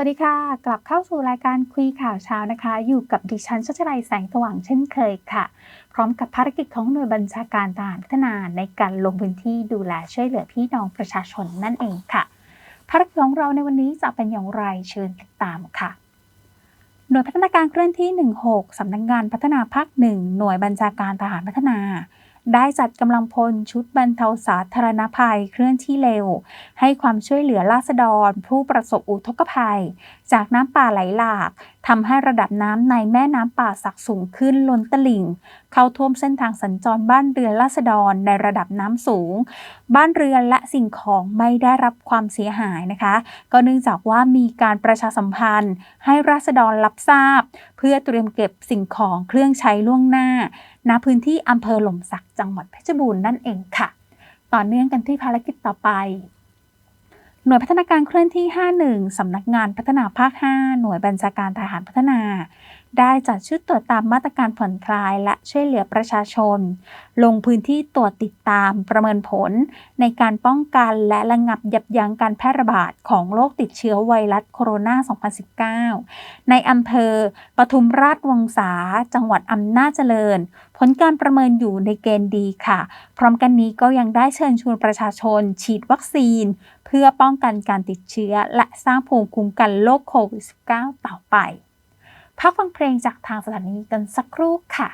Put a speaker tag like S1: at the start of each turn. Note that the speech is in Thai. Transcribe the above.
S1: วัสดีค่ะ กลับเข้าสู่รายการคุยข่าวเช้านะคะ อยู่กับดิฉันชัชรัยแสงสว่างเช่นเคยค่ะ พร้อมกับภารกิจของหน่วยบัญชาการทหารพัฒนาในการลงพื้นที่ดูแลช่วยเหลือพี่น้องประชาชนนั่นเองค่ะ ภารกิจของเราในวันนี้จะเป็นอย่างไรเชิญติดตามค่ะ หน่วยพัฒนาการเคลื่อนที่ 16 สำนักงงานพัฒนาภาคหนึ่งหน่วยบัญชาการทหารพัฒนา ได้จัดกำลังพลชุดบรรเทาสาธารณภัยเคลื่อนที่เร็ว ให้ความช่วยเหลือราษฎร ผู้ประสบอุทกภัย จากน้ำป่าไหลหลาก ทำให้ระดับน้ำในแม่น้ำป่าสักสูงขึ้นล้นตลิ่ง เข้าท่วมเส้นทางสัญจรบ้านเรือนราษฎรในระดับน้ำสูง บ้านเรือนและสิ่งของไม่ได้รับความเสียหายนะคะ ก็เนื่องจากว่ามีการประชาสัมพันธ์ ให้ราษฎรรับทราบ เพื่อเตรียมเก็บสิ่งของเครื่องใช้ล่วงหน้าณพื้นที่อำเภอหล่มสักจังหวัดเพชรบูรณ์นั่นเองค่ะ ต่อเนื่องกันที่ภารกิจต่อไป หน่วยพัฒนาการเคลื่อนที่ 51 สำนักงานพัฒนาภาค 5 หน่วยบัญชาการทหารพัฒนา ได้จัดชุดตรวจตามมาตรการผ่อนคลายและช่วยเหลือประชาชน ลงพื้นที่ตรวจติดตามประเมินผล ในการป้องกันและระงับยับยั้งการแพร่ระบาดของโรคติดเชื้อไวรัสโคโรนา 2019 ในอำเภอปทุมราชวงศาจังหวัดอำนาจเจริญ ผลการประเมินอยู่ในเกณฑ์ดีค่ะ พร้อมกันนี้ก็ยังได้เชิญชวนประชาชน ฉีดวัคซีน เพื่อป้องกันการติดเชื้อและสร้างภูมิคุ้มกันโรคโควิด -19 ต่อไป พักฟังเพลงจากทางสถานีกันสักครู่ค่ะ